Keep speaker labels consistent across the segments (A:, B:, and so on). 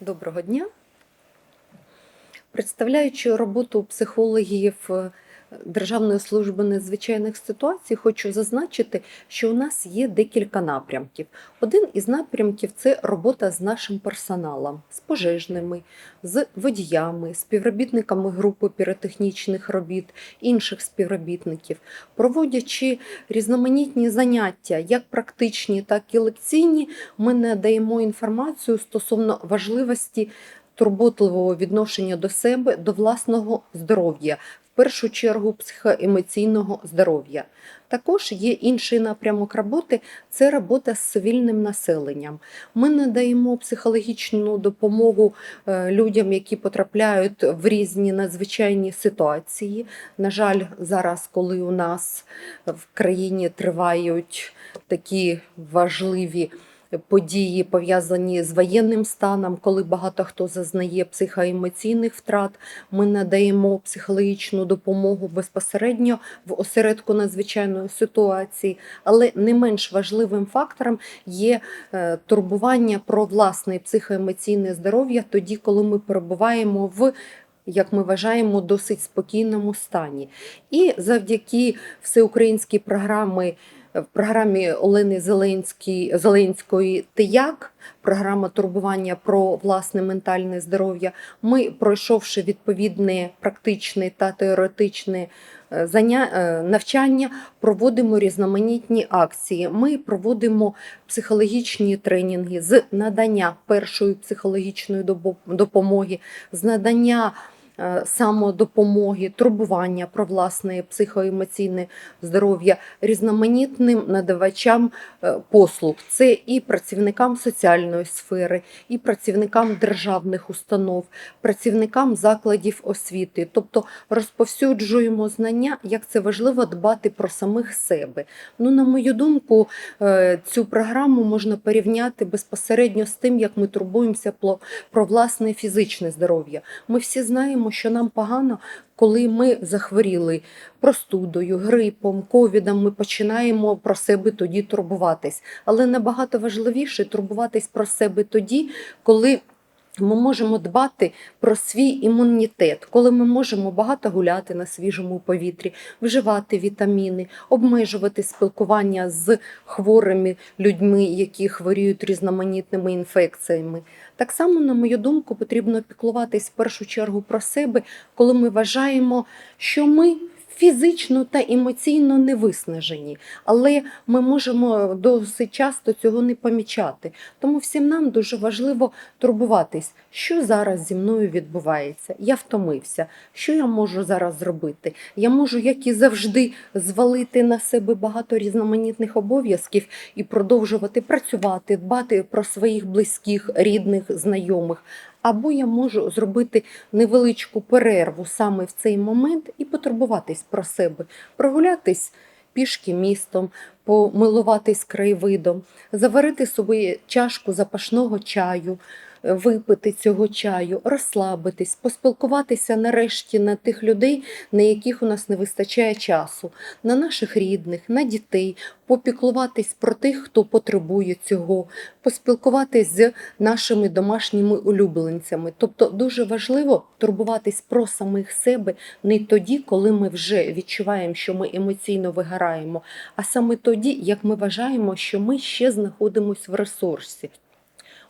A: Доброго дня. Представляючи роботу психологів Державної служби надзвичайних ситуацій, хочу зазначити, що у нас є декілька напрямків. Один із напрямків це робота з нашим персоналом, з пожежними, з водіями, співробітниками групи піротехнічних робіт, інших співробітників, проводячи різноманітні заняття, як практичні, так і лекційні, ми надаємо інформацію стосовно важливості турботливого відношення до себе, до власного здоров'я, першу чергу психоемоційного здоров'я. Також є інший напрямок роботи це робота з цивільним населенням. Ми надаємо психологічну допомогу е, людям, які потрапляють в різні надзвичайні ситуації. На жаль, зараз, коли у нас в країні тривають такі важливі події, пов'язані з воєнним станом, коли багато хто зазнає психоемоційних втрат, ми надаємо психологічну допомогу безпосередньо в осередку надзвичайної ситуації, але не менш важливим фактором є е, турбування про власне психоемоційне здоров'я тоді, коли ми перебуваємо в як ми вважаємо, досить спокійному стані. І завдяки всеукраїнській програми в програмі Олени Зеленській, Зеленської «Тияк», програма турбування про власне ментальне здоров'я. Ми, пройшовши відповідне практичне та теоретичне е, е, навчання, проводимо різноманітні акції. Ми проводимо психологічні тренінги з надання першої психологічної допомоги, з надання самодопомоги, турбування про власне психоемоційне здоров'я різноманітним надавачам е, послуг. Це і працівникам соціальної сфери, і працівникам державних установ, працівникам закладів освіти. Тобто розповсюджуємо знання, як це важливо дбати про самих себе. Ну, на мою думку, е, цю програму можна порівняти безпосередньо з тим, як ми турбуємося про власне фізичне здоров'я. Ми всі знаємо, що нам погано, коли ми захворіли простудою, грипом, ковідом, ми починаємо про себе тоді турбуватись. Але набагато важливіше турбуватись про себе тоді, коли ми можемо дбати про свій імунітет, коли ми можемо багато гуляти на свіжому повітрі, вживати вітаміни, обмежувати спілкування з хворими людьми, які хворіють різноманітними інфекціями. Так само, на мою думку, потрібно піклуватись в першу чергу про себе, коли ми вважаємо, що ми фізично та емоційно не виснажені, але ми можемо досить часто цього не помічати. Тому всім нам дуже важливо турбуватись, що зараз зі мною відбувається. Я втомився. Що я можу зараз зробити? Я можу, як і завжди, звалити на себе багато різноманітних обов'язків і продовжувати працювати, дбати про своїх близьких, рідних, знайомих. Або я можу зробити невеличку перерву саме в цей момент і потурбуватись про себе, прогулятись пішки містом, помилуватись краєвидом, заварити собі чашку запашного чаю, випити цього чаю, розслабитись, поспілкуватися нарешті на тих людей, на яких у нас не вистачає часу, на наших рідних, на дітей, попіклуватись про тих, хто потребує цього, поспілкуватись з нашими домашніми улюбленцями. Тобто дуже важливо турбуватись про самих себе не тоді, коли ми вже відчуваємо, що ми емоційно вигораємо, а саме тоді, як ми вважаємо, що ми ще знаходимося в ресурсі.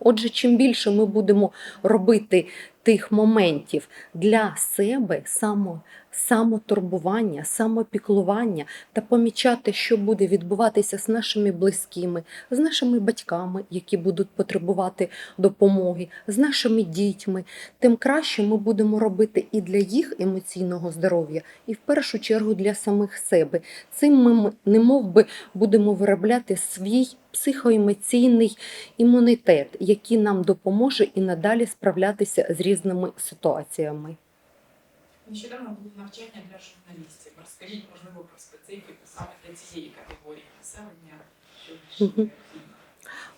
A: Отже, чим більше ми будемо робити тих моментів для себе, само, самотурбування, самопіклування та помічати, що буде відбуватися з нашими близькими, з нашими батьками, які будуть потребувати допомоги, з нашими дітьми, тим краще ми будемо робити і для їх емоційного здоров'я, і в першу чергу для самих себе. Цим ми немов би будемо виробляти свій психоемоційний імунітет, який нам допоможе і надалі справлятися з різними ситуаціями.
B: Нещодавно було навчання для журналістів. Розкажіть, можливо, про специфіку саме для цієї категорії населення, що необхідно.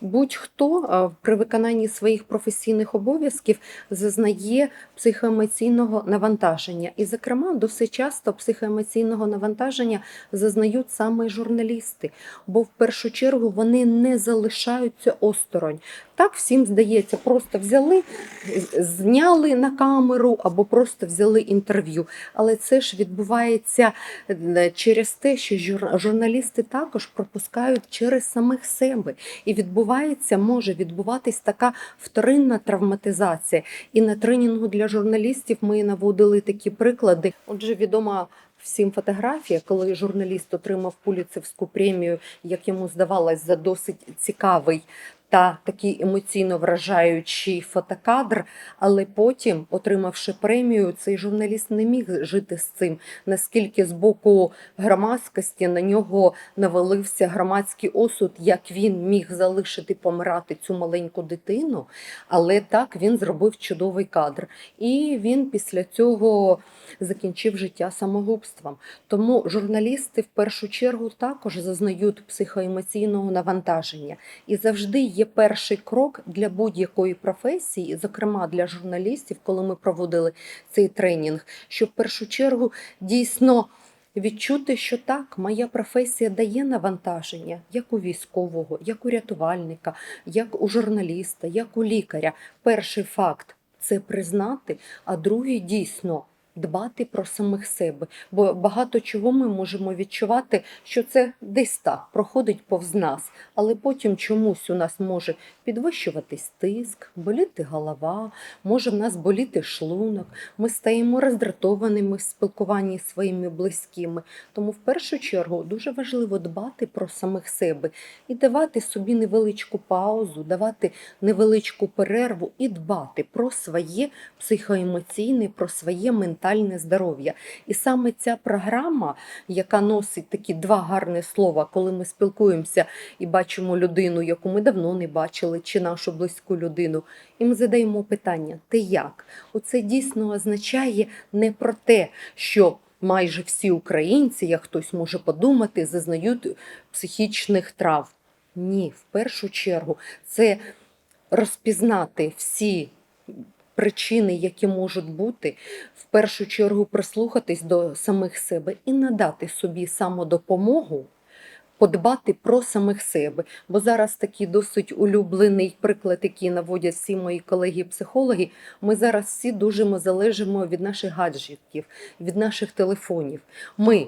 A: Будь-хто при виконанні своїх професійних обов'язків зазнає психоемоційного навантаження. І, зокрема, досить часто психоемоційного навантаження зазнають саме журналісти, бо в першу чергу вони не залишаються осторонь. Так всім здається, просто взяли, зняли на камеру або просто взяли інтерв'ю. Але це ж відбувається е, через те, що журналісти також пропускають через самих себе. І відбувається, може відбуватись така вторинна травматизація. І на тренінгу для журналістів ми наводили такі приклади. Отже, відома всім фотографія, коли журналіст отримав Пуліцевську премію, як йому здавалось, за досить цікавий. Та такий емоційно вражаючий фотокадр, але потім, отримавши премію, цей журналіст не міг жити з цим, наскільки з боку громадськості на нього навалився громадський осуд, як він міг залишити помирати цю маленьку дитину, але так він зробив чудовий кадр. І він після цього закінчив життя самогубством. Тому журналісти в першу чергу також зазнають психоемоційного навантаження. І завжди є перший крок для будь-якої професії, зокрема для журналістів, коли ми проводили цей тренінг, що в першу чергу дійсно. Відчути, що так, моя професія дає навантаження, як у військового, як у рятувальника, як у журналіста, як у лікаря. Перший факт це признати, а другий дійсно дбати про самих себе. Бо багато чого ми можемо відчувати, що це десь так проходить повз нас, але потім чомусь у нас може підвищуватись тиск, боліти голова, може в нас боліти шлунок. Ми стаємо роздратованими в спілкуванні зі своїми близькими. Тому в першу чергу дуже важливо дбати про самих себе і давати собі невеличку паузу, давати невеличку перерву і дбати про своє психоемоційне, про своє ментальне здоров'я. І саме ця програма, яка носить такі два гарні слова, коли ми спілкуємося і бачимо людину, яку ми давно не бачили, чи нашу близьку людину, і ми задаємо питання: ти як? Оце дійсно означає не про те, що. Майже всі українці, як хтось може подумати, зазнають психічних травм. Ні, в першу чергу це розпізнати всі причини, які можуть бути, в першу чергу прислухатись до самих себе і надати собі самодопомогу. Подбати про самих себе, бо зараз такий досить улюблений приклад, який наводять всі мої колеги-психологи. Ми зараз всі дуже залежимо від наших гаджетів, від наших телефонів. Ми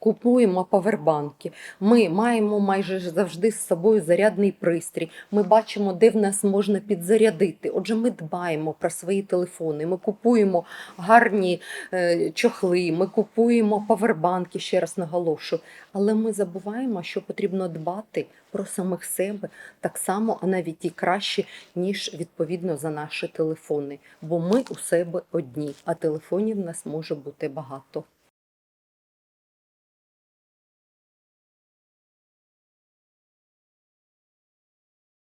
A: купуємо павербанки, ми маємо майже завжди з собою зарядний пристрій. Ми бачимо, де в нас можна підзарядити. Отже, ми дбаємо про свої телефони. Ми купуємо гарні е, чохли, ми купуємо павербанки, ще раз наголошую. Але ми забуваємо, що потрібно дбати про самих себе так само, а навіть і краще, ніж відповідно за наші телефони. Бо ми у себе одні, а телефонів в нас може бути багато.